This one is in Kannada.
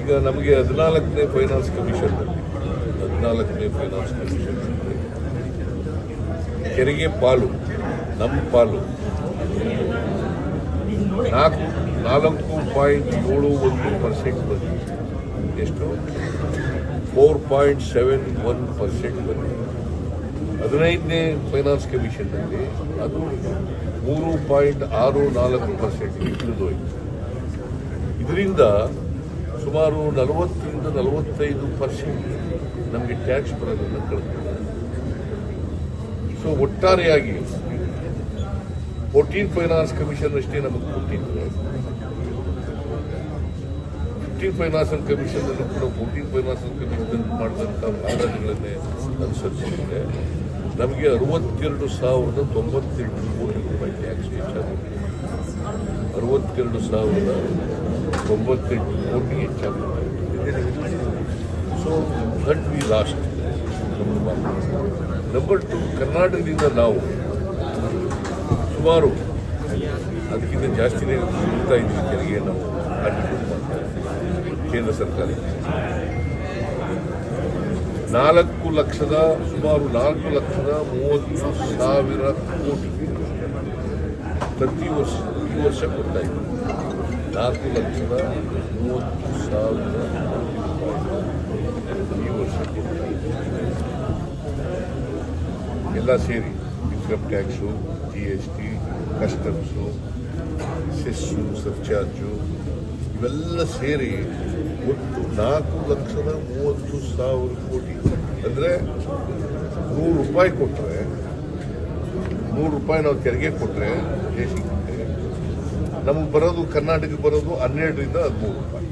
ಈಗ ನಮಗೆ ಹದಿನಾಲ್ಕನೇ ಫೈನಾನ್ಸ್ ಕಮಿಷನ್ ಹದಿನಾಲ್ಕನೇ ಫೈನಾನ್ಸ್ ಕಮಿಷನ್ ತೆರಿಗೆ ಪಾಲು ನಮ್ಮ ಪಾಲು. ನಾಲ್ಕು ನಾಲ್ಕು ಪಾಯಿಂಟ್ ಏಳು ಒಂದು ಪರ್ಸೆಂಟ್ ಬಂದಿದೆ. ಎಷ್ಟು? Four point seven one percent ಬಂದಿದೆ. ಹದಿನೈದನೇ ಫೈನಾನ್ಸ್ ಕಮಿಷನ್ನಲ್ಲಿ ಅದು ಮೂರು ಪಾಯಿಂಟ್ ಆರು ನಾಲ್ಕು ಪರ್ಸೆಂಟ್ ಇಳಿದೋಯ್ತು ಇದರಿಂದ ಸುಮಾರು ನಲವತ್ತರಿಂದ ನಲವತ್ತೈದು ಪರ್ಸೆಂಟ್ ನಮಗೆ ಟ್ಯಾಕ್ಸ್ ಬರೋದನ್ನು ಕಳೆದಿದೆ ಸೊ ಒಟ್ಟಾರೆಯಾಗಿ ಫೋರ್ಟೀನ್ ಫೈನಾನ್ಸ್ ಕಮಿಷನ್ ಅಷ್ಟೇ ನಮಗೆ ಕೊಟ್ಟಿದ್ದಾರೆ. ಫಿಫ್ಟೀನ್ ಫೈನಾನ್ಸ್ ಕಮಿಷನ್ ಅನ್ನು ಕೂಡ ಫೋರ್ಟೀನ್ ಫೈನಾನ್ಸ್ ಕಮಿಷನ್ ಮಾಡಿದಂಥ ಮಾನದಂಡಗಳನ್ನೇ ಅನುಸರಿಸಿದ್ರೆ ನಮಗೆ ಅರವತ್ತೆರಡು ಸಾವಿರದ ತೊಂಬತ್ತೆರಡು ಕೋಟಿ ರೂಪಾಯಿ ಟ್ಯಾಕ್ಸ್ ಹೆಚ್ಚಾಗುತ್ತೆ ಅರವತ್ತೆರಡು ಸಾವಿರದ ತೊಂಬತ್ತೆಂಟು ಕೋಟಿ ಹೆಚ್ಚಾಗುತ್ತೆ so that we lost number two ಕರ್ನಾಟಕದಿಂದ ನಾವು ಸುಮಾರು ಅದಕ್ಕಿಂತ ಜಾಸ್ತಿನೇ ಸಿಗ್ತಾ ಇದ್ದೀವಿ ತೆರಿಗೆ ನಾವು. ಕೇಂದ್ರ ಸರ್ಕಾರ ನಾಲ್ಕು ಲಕ್ಷದ, ಸುಮಾರು ನಾಲ್ಕು ಲಕ್ಷದ ಮೂವತ್ತು ಸಾವಿರ ಕೋಟಿ. ಪ್ರತಿ ವರ್ಷ ಈ ವರ್ಷ ಕೊಡ್ತಾ ಇದ್ದೀವಿ ನಾಲ್ಕು ಲಕ್ಷದ ಮೂವತ್ತು ಸಾವಿರ ಈ ವರ್ಷ ಎಲ್ಲ ಸೇರಿ income tax G S T customs cess surcharge ಇವೆಲ್ಲ ಸೇರಿ ಒಟ್ಟು ನಾಲ್ಕು ಲಕ್ಷದ ಮೂವತ್ತು ಸಾವಿರ ಕೋಟಿ. ಅಂದರೆ ನೂರು ರೂಪಾಯಿ ಕೊಟ್ಟರೆ ನೂರು ರೂಪಾಯಿ ನಾವು ತೆರಿಗೆ ಕೊಟ್ಟರೆ ದೇಶಕ್ಕೆ ನಮಗೆ ಬರೋದು ಕರ್ನಾಟಕಕ್ಕೆ ಬರೋದು ಹನ್ನೆರಡರಿಂದ ಹದಿಮೂರು ರೂಪಾಯಿ.